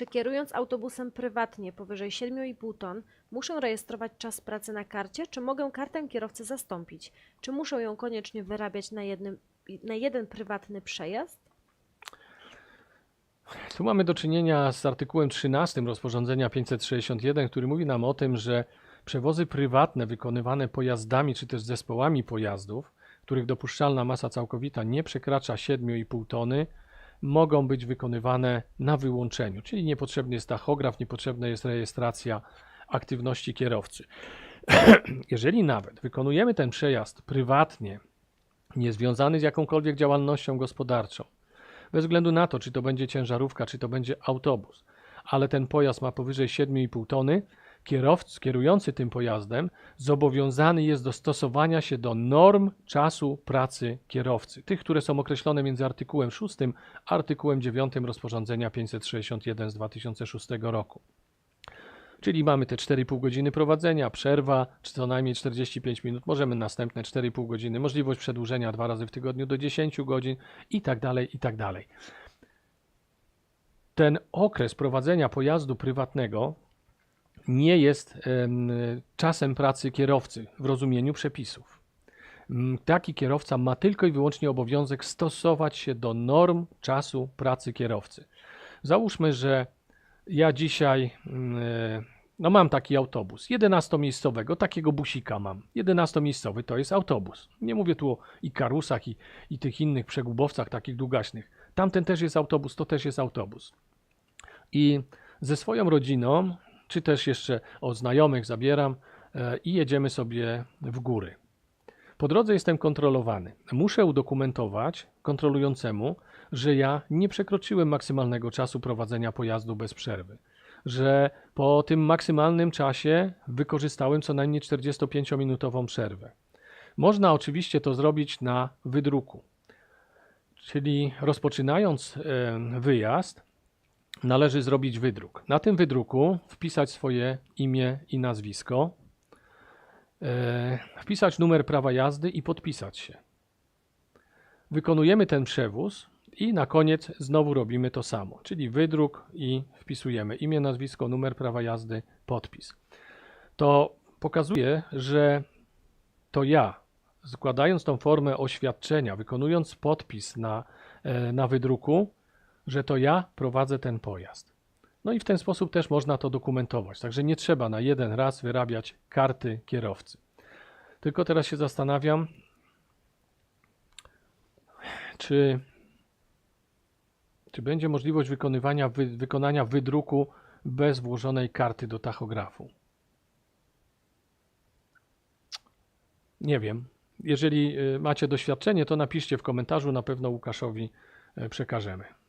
Czy kierując autobusem prywatnie powyżej 7,5 ton muszę rejestrować czas pracy na karcie, czy mogę kartę kierowcy zastąpić? Czy muszę ją koniecznie wyrabiać na, jednym, na jeden prywatny przejazd? Tu mamy do czynienia z artykułem 13 rozporządzenia 561, który mówi nam o tym, że przewozy prywatne wykonywane pojazdami czy też zespołami pojazdów, których dopuszczalna masa całkowita nie przekracza 7,5 tony, mogą być wykonywane na wyłączeniu, czyli niepotrzebny jest tachograf, niepotrzebna jest rejestracja aktywności kierowcy. Jeżeli nawet wykonujemy ten przejazd prywatnie, niezwiązany z jakąkolwiek działalnością gospodarczą, bez względu na to, czy to będzie ciężarówka, czy to będzie autobus, ale ten pojazd ma powyżej 7,5 tony, kierowc, kierujący tym pojazdem zobowiązany jest do stosowania się do norm czasu pracy kierowcy, tych, które są określone między artykułem 6 a artykułem 9 rozporządzenia 561 z 2006 roku. Czyli mamy te 4,5 godziny prowadzenia, przerwa, czy co najmniej 45 minut, możemy następne 4,5 godziny, możliwość przedłużenia dwa razy w tygodniu do 10 godzin i tak dalej, i tak dalej. Ten okres prowadzenia pojazdu prywatnego nie jest em, czasem pracy kierowcy w rozumieniu przepisów. Taki kierowca ma tylko i wyłącznie obowiązek stosować się do norm czasu pracy kierowcy. Załóżmy, że ja dzisiaj e, no mam taki autobus 11-miejscowego, takiego busika mam. 11-miejscowy to jest autobus. Nie mówię tu o Ikarusach i, i tych innych przegubowcach takich długaśnych. Tamten też jest autobus, to też jest autobus. I ze swoją rodziną, czy też jeszcze od znajomych zabieram e, i jedziemy sobie w góry. Po drodze jestem kontrolowany. Muszę udokumentować kontrolującemu, że ja nie przekroczyłem maksymalnego czasu prowadzenia pojazdu bez przerwy. Że po tym maksymalnym czasie wykorzystałem co najmniej 45-minutową przerwę. Można oczywiście to zrobić na wydruku. Czyli rozpoczynając e, wyjazd, należy zrobić wydruk. Na tym wydruku wpisać swoje imię i nazwisko, e, wpisać numer prawa jazdy i podpisać się. Wykonujemy ten przewóz i na koniec znowu robimy to samo, czyli wydruk i wpisujemy imię, nazwisko, numer prawa jazdy, podpis. To pokazuje, że to ja, składając tą formę oświadczenia, wykonując podpis na, e, na wydruku, że to ja prowadzę ten pojazd. No i w ten sposób też można to dokumentować. Także nie trzeba na jeden raz wyrabiać karty kierowcy. Tylko teraz się zastanawiam, czy, czy będzie możliwość wykonywania, wy, wykonania wydruku bez włożonej karty do tachografu. Nie wiem. Jeżeli y, macie doświadczenie, to napiszcie w komentarzu, na pewno Łukaszowi y, przekażemy.